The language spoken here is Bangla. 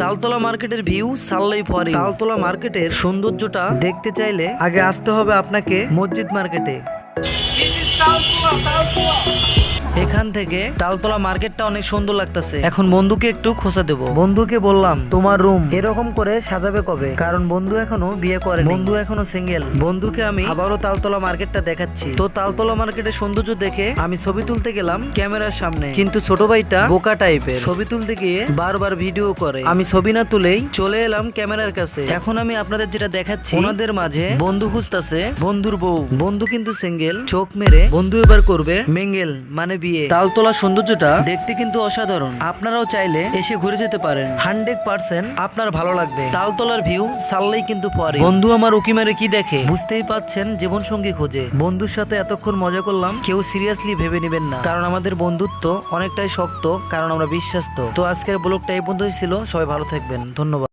তালতলা মার্কেটের ভিউ সাল্লাই পরে তালতলা মার্কেটের সৌন্দর্যটা দেখতে চাইলে আগে আসতে হবে আপনাকে মসজিদ মার্কেটে। এখান থেকে তালতলা মার্কেটটা অনেক সুন্দর লাগতেছে। এখন বন্ধুকে একটু খোঁচা দেব। বন্ধুকে বললাম, তোমার রুম এরকম করে সাজাবে কবে? কারণ বন্ধু এখনও বিয়ে করে বন্ধু এখনও সিঙ্গেল বন্ধুকে আমি আবারও তালতলা মার্কেটটা দেখাচ্ছি। তো তালতলা মার্কেটের সৌন্দর্য দেখে আমি ছবি তুলতে গেলাম ক্যামেরার সামনে। কিন্তু ছোট ভাইটা বোকা টাইপের। ছবি তুলতে গিয়ে বারবার ভিডিও করে। আমি ছবি না তুলেই চলে এলাম ক্যামেরার কাছে। এখন আমি আপনাদের যেটা দেখাচ্ছি, ওনাদের মাঝে বন্ধু খুঁজতেছে বন্ধুর বউ। বন্ধু কিন্তু সিঙ্গেল চোখ মেরে বন্ধু এবার করবে মেঙ্গেল মানে বিয়ে। তালতলা সৌন্দর্যটা দেখতে কিন্তু অসাধারণ। আপনারাও চাইলে এসে ঘুরে যেতে পারেন। হান্ড্রেড পার্সেন্ট আপনার ভালো লাগবে। তালতলার ভিউ সাললেই কিন্তু পরে। বন্ধু আমার উকি মেরে কি দেখে? বুঝতেই পাচ্ছেন জীবন সঙ্গী খোঁজে। বন্ধুর সাথে এতক্ষণ মজা করলাম, কেউ সিরিয়াসলি ভেবে নেবেন না। কারণ আমাদের বন্ধুত্ব অনেকটাই শক্ত, কারণ আমরা বিশ্বাস্ত। তো আজকের ব্লগটা এই পর্যন্তই ছিল। সবাই ভালো থাকবেন। ধন্যবাদ।